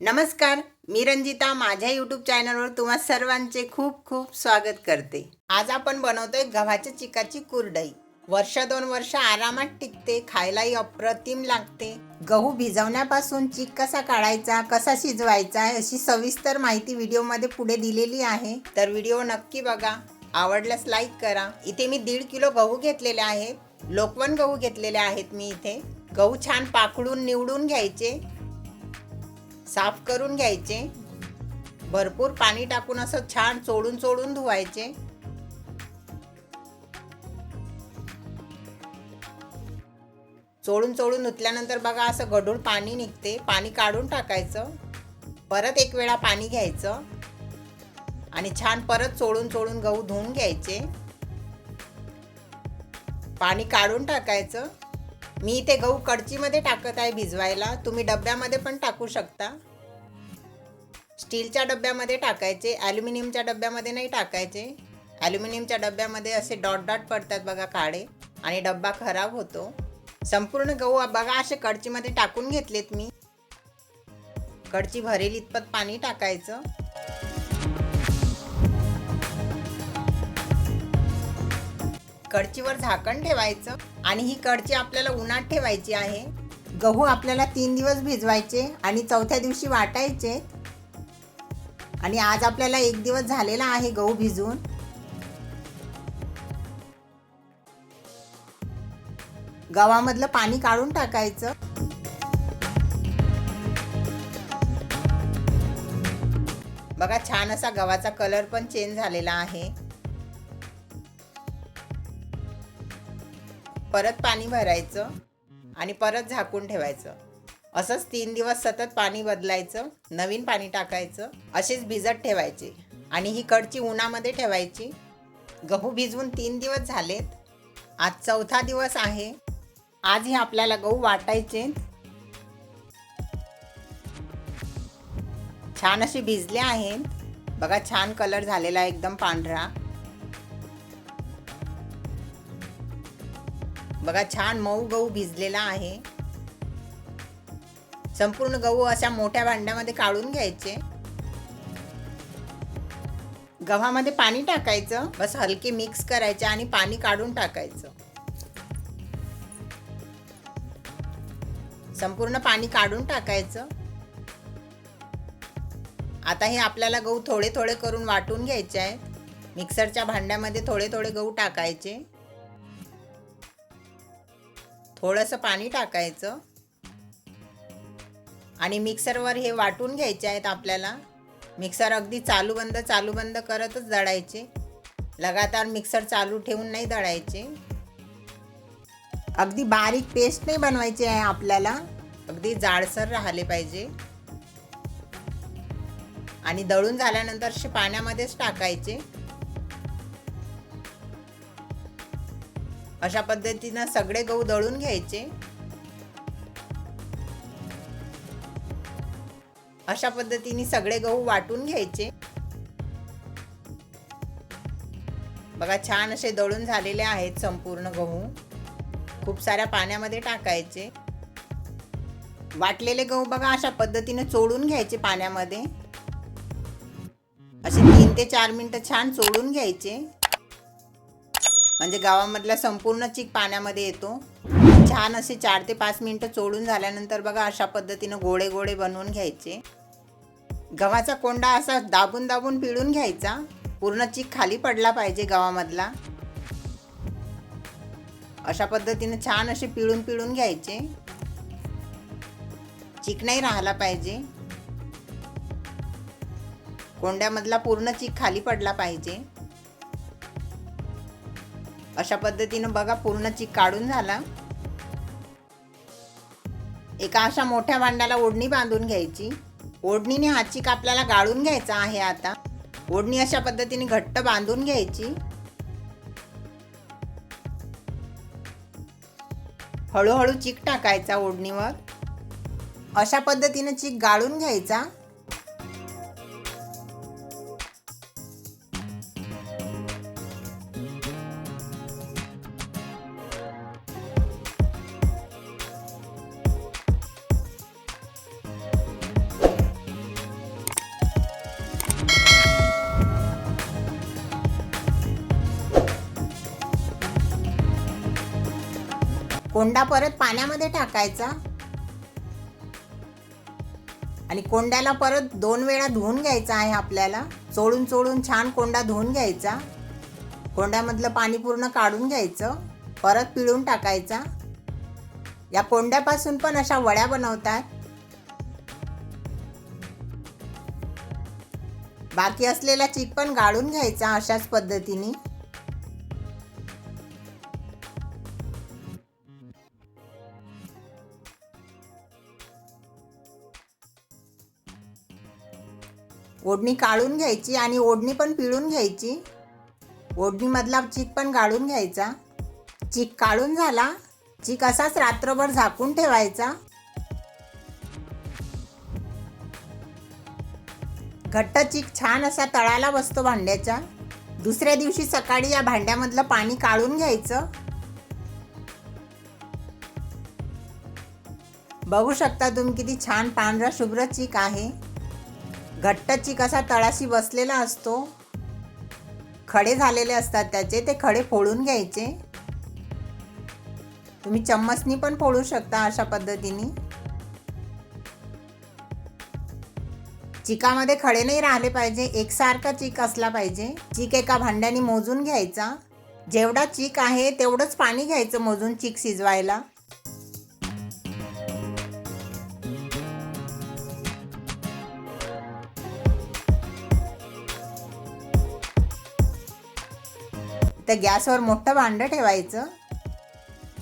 नमस्कार मी रंजिता. माझ्या यूट्यूब चॅनलवर तुम्हा सर्वांचे खूप खूप स्वागत करते. आज आपण बनवतोय गव्हाच्या चिकाची कुरडई. वर्ष दोन वर्ष आरामात टिकते खायलाही अप्रतिम लागते. गहू भिजवण्यापासून चीक कसा काढायचा कसा शिजवायचा अशी सविस्तर माहिती व्हिडिओमध्ये पुढे दिलेली आहे. तर व्हिडिओ नक्की बघा. आवडल्यास लाईक करा. इथे मी दीड किलो गहू घेतलेले आहेत. लोकवन गहू घेतलेले आहेत मी इथे. गहू छान पाकडून निवडून घ्यायचे. साफ करून घ्यायचे. भरपूर पाणी टाकून असं छान चोडून चोडून धुवायचे. चोळून चोळून धुतल्यानंतर बघा असं गढूळ पाणी निघते. पाणी काढून टाकायचं. परत एक वेळा पाणी घ्यायचं. आणि छान परत चोळून चोळून गहू धुवून घ्यायचे. पाणी काढून टाकायचं. मी इथे गहू कडचीमध्ये टाकत आहे भिजवायला. तुम्ही डब्यामध्ये पण टाकू शकता. स्टीलच्या डब्यामध्ये टाकायचे ॲल्युमिनियमच्या डब्यामध्ये नाही टाकायचे. ॲल्युमिनियमच्या डब्यामध्ये असे डॉट डॉट पडतात बघा काळे आणि डब्बा खराब होतो. संपूर्ण गहू बघा असे कडचीमध्ये टाकून घेतलेत मी. कडची भरेल इतपत पाणी टाकायचं. कडचीवर झाकण ठेवायचं आणि ही कडची आपल्याला उन्हात ठेवायची आहे. गहू आपल्याला तीन दिवस भिजवायचे आणि चौथ्या दिवशी वाटायचे. आणि आज आपल्याला एक दिवस झालेला आहे गहू भिजून. गव्हामधलं पाणी काढून टाकायचं. बघा छान असा गव्हाचा कलर पण चेंज झालेला आहे. परत पाणी भरायचं आणि परत झाकून ठेवायचं. असंच तीन दिवस सतत पाणी बदलायचं नवीन पाणी टाकायचं असेच भिजत ठेवायचे. आणि ही कडची उन्हामध्ये ठेवायची. गहू भिजवून तीन दिवस झालेत. आज चौथा दिवस आहे. आज आपल्याला गहू वाटायचे. छान असे भिजले आहेत बघा छान कलर झालेला आहे एकदम पांढरा. बघा छान मऊ गहू भिजलेला आहे. संपूर्ण गहू अशा मोठ्या भांड्यामध्ये काढून घ्यायचे. गव्हामध्ये पाणी टाकायचं. बस हलके मिक्स करायचे आणि पाणी काढून टाकायचं. संपूर्ण पाणी काढून टाकायचं. आता हे आपल्याला गहू थोडे थोडे करून वाटून घ्यायचे आहेत. मिक्सरच्या भांड्यामध्ये थोडे थोडे गहू टाकायचे. थोडंसं पाणी टाकायचं. आणि मिक्सरवर हे वाटून घ्यायचे आहेत आपल्याला. मिक्सर अगदी चालू बंद चालू बंद करतच दळायचे. लगातार मिक्सर चालू ठेवून नाही दळायचे. अगदी बारीक पेस्ट नाही बनवायची आहे आपल्याला. अगदी जाडसर राहिले पाहिजे. आणि दळून झाल्यानंतर शे पाण्यामध्येच टाकायचे. अशा पद्धतीनं सगळे गहू दळून घ्यायचे. अशा पद्धतीने सगळे गहू वाटून घ्यायचे. बघा छान असे दळून झालेले आहेत संपूर्ण गहू. खूप साऱ्या पाण्यामध्ये टाकायचे. वाटलेले गहू बघा अशा पद्धतीने चोडून घ्यायचे पाण्यामध्ये. असे तीन ते चार मिनटं छान चोडून घ्यायचे. म्हणजे गावामधला संपूर्ण चीक पाण्यामध्ये येतो. छान असे चार ते पाच मिनटं चोडून झाल्यानंतर बघा अशा पद्धतीनं गोळे गोळे बनवून घ्यायचे. गव्हाचा कोंडा असा दाबून दाबून पिळून घ्यायचा. पूर्ण चीक खाली पडला पाहिजे गव्हामधला. अशा पद्धतीने छान असे पिळून पिळून घ्यायचे. चीक नाही राहिला पाहिजे. कोंड्यामधला पूर्ण चीक खाली पडला पाहिजे. अशा पद्धतीनं बघा पूर्ण चीक काढून झाला. एका अशा मोठ्या भांड्याला ओढणी बांधून घ्यायची. ओढणीने हा चिक आपल्याला गाळून घ्यायचा आहे आता. ओढणी अशा पद्धतीने घट्ट बांधून घ्यायची. हळूहळू चीक टाकायचा ओढणीवर. अशा पद्धतीने चीक गाळून घ्यायचा. कोंडा परत पाण्यामध्ये टाकायचा. आणि कोंड्याला परत दोन वेळा धुवून घ्यायचा आहे आपल्याला. चोळून चोळून छान कोंडा धुवून घ्यायचा. कोंड्यामधलं पाणी पूर्ण काढून घ्यायचं. परत पिळून टाकायचा. या कोंड्यापासून पण अशा वड्या बनवतात. बाकी असलेला चीक पण गाळून घ्यायचा अशाच पद्धतीने. ओढणी काढून घ्यायची आणि ओढणी पण पिळून घ्यायची. ओढणीमधला चीक पण गाळून घ्यायचा. चीक काढून झाला. चीक असाच रात्रभर झाकून ठेवायचा. घट्ट चीक छान असा तळाला बसतो भांड्याच्या दुसऱ्या दिवशी सकाळी या भांड्यामधलं पाणी काढून घ्यायचं. बघू शकता तुम्ही किती छान पांढरा शुभ्र चीक आहे. घट्ट चिक असा तळाशी बसलेला असतो? खडे झालेले असतात त्याचे ते खडे फोडून घ्यायचे. तुम्ही चम्मचनी पण फोडू शकता अशा पद्धतीने. चिकामध्ये खडे नाही राहिले पाहिजे एकसारखा चीक असला पाहिजे. चीक एका भांड्याने मोजून घ्यायचा. जेवढा चीक आहे तेवढंच पाणी घ्यायचं मोजून चीक शिजवायला. तर गॅसवर मोठं भांडं ठेवायचं.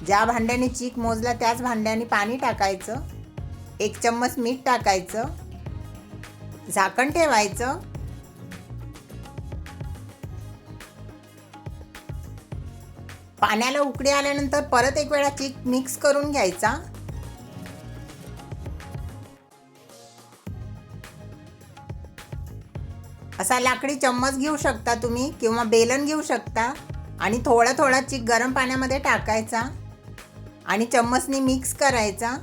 ज्या भांड्याने चीक मोजला त्याच भांड्याने पाणी टाकायचं. एक चम्मच मीठ टाकायचं. झाकण ठेवायचं. पाण्याला उकडी आल्यानंतर परत एक वेळा चीक मिक्स करून घ्यायचा. असा लाकडी चम्मच घेऊ शकता तुम्ही किंवा बेलन घेऊ शकता. आणि थोडा थोडा चीक गरम पाण्यामध्ये टाकायचा आणि चम्मचनी मिक्स करायचा.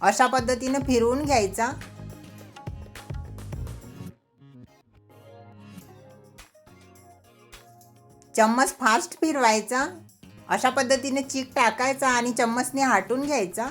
अशा पद्धतीनं फिरवून घ्यायचा. चम्मच फास्ट फिरवायचा. अशा पद्धतीने चीक टाकायचा आणि चम्मचने हाटून घ्यायचा.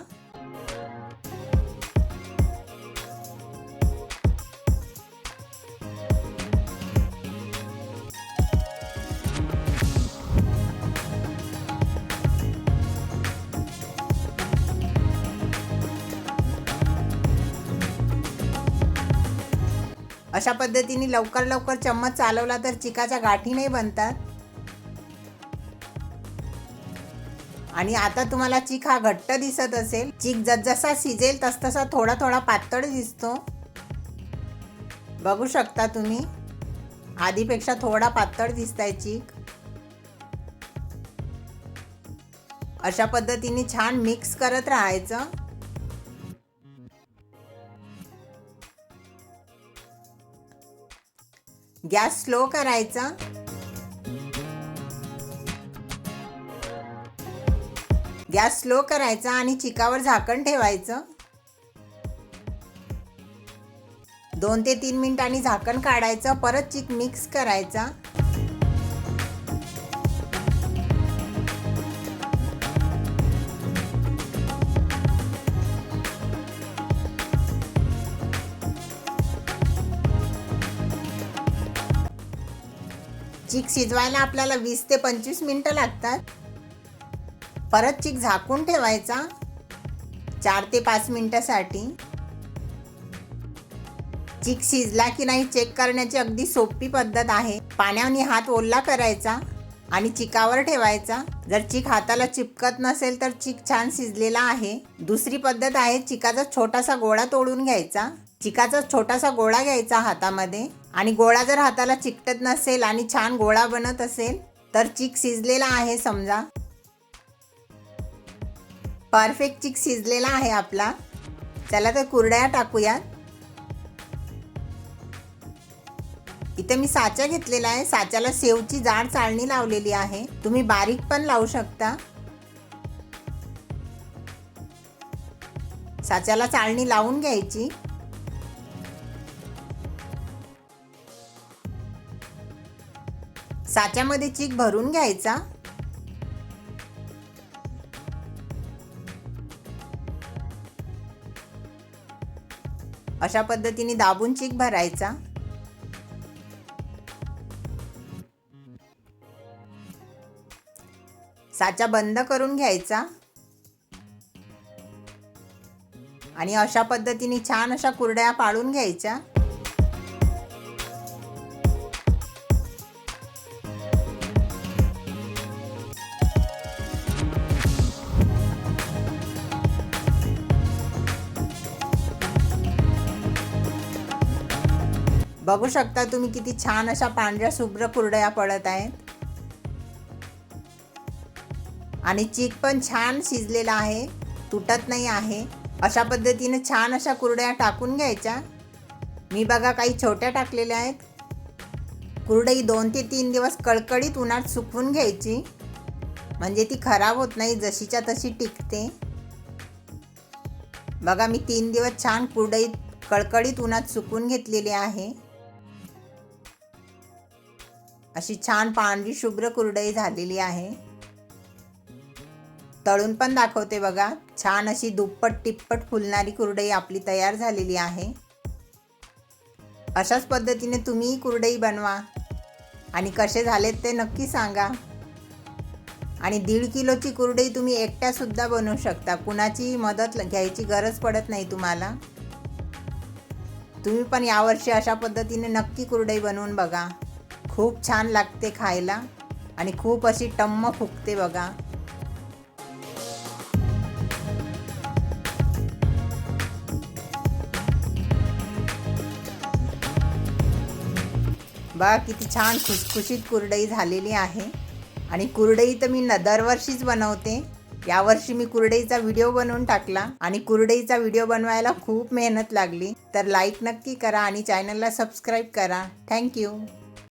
अशा पद्धतीने लवकर लवकर चम्मच चालवला तर चिकाच्या गाठी नाही बनतात. आणि आता तुम्हाला चीक हा घट्ट दिसत असेल. चीक जसजसा शिजेल तसतसा थोडा थोडा पातळ दिसतो. बघू शकता तुम्ही. आधीपेक्षा थोडा पातळ दिसताय चीक. अशा पद्धतीने छान मिक्स करत राहायचं. गॅस स्लो करायचा. गॅस स्लो करायचा आणि चिकावर झाकण ठेवायचं. दोन ते तीन मिनिटांनी झाकण काढायचं परत चिक मिक्स करायचा. चीक शिजवायला आपल्याला वीस ते पंचवीस मिनटं लागतात. परत चीक झाकून ठेवायचा. चार ते पाच मिनटासाठी. चीक शिजला की नाही चेक करण्याची अगदी सोपी पद्धत आहे. पाण्याने हात ओल्ला करायचा आणि चिकावर ठेवायचा. जर चीक हाताला चिपकत नसेल तर चीक छान शिजलेला आहे. दुसरी पद्धत आहे चिकाचा छोटासा गोळा तोडून घ्यायचा. चिकाचा छोटासा गोळा घ्यायचा हातामध्ये. आणि गोळा जर हाताला चिकटत नसेल आणि छान गोळा बनत असेल तर चीक शिजलेला आहे समजा. परफेक्ट चिक शिजलेला आहे आपला. चला तर कुरड्या टाकूयात. इथे मी साचा घेतलेला आहे. साच्याला सेवची जाड चाळणी लावलेली आहे. तुम्ही बारीक पण लावू शकता. साच्याला चाळणी लावून घ्यायची. साच्यामध्ये चीक भरून घ्यायचा. अशा पद्धतीने दाबून चीक भरायचा. साचा बंद करून घ्यायचा. आणि अशा पद्धतीने छान अशा कुरड्या पाळून घ्यायच्या. बघू शकता तुम्ही किती छान अशा पांढऱ्या शुभ्र कुरड्या पडत आहेत. आणि चीक पण छान शिजलेला आहे तुटत नाही आहे. अशा पद्धतीने छान अशा कुरड्या टाकून घ्यायच्या. मी बघा काही छोट्या टाकलेल्या आहेत. कुरडई दोन ते तीन दिवस कळकळीत उन्हात सुकवून घ्यायची. म्हणजे ती खराब होत नाही जशीच्या तशी टिकते. बघा मी तीन दिवस छान कुरडईत कळकळीत उन्हात सुकून घेतलेली आहे. अशी छान पांढरी शुभ्र कुरडई झालेली आहे. तळून पण दाखवते बघा. छान अशी दुप्पट टिप्पट फुलणारी कुरडई आपली तयार झालेली आहे. अशाच पद्धतीने तुम्ही कुरडई बनवा. आणि कसे झालेत ते नक्की सांगा. आणि दीड किलोची कुरडई तुम्ही एकट्यासुद्धा बनवू शकता. कुणाचीही मदत घ्यायची गरज पडत नाही तुम्हाला. तुम्ही पण यावर्षी अशा पद्धतीने नक्की कुरडई बनवून बघा. खूप छान लागते खायला आणि खूप अशी टम्म फुगते बघा. बघा किती छान खुसखुशीत कुरडई झालेली आहे. आणि कुरडई तर मी न दरवर्षीच बनवते. यावर्षी मी कुरडईचा व्हिडिओ बनवून टाकला आणि कुरडईचा व्हिडिओ बनवायला खूप मेहनत लागली. तर लाईक नक्की करा आणि चॅनलला सबस्क्राईब करा. थँक्यू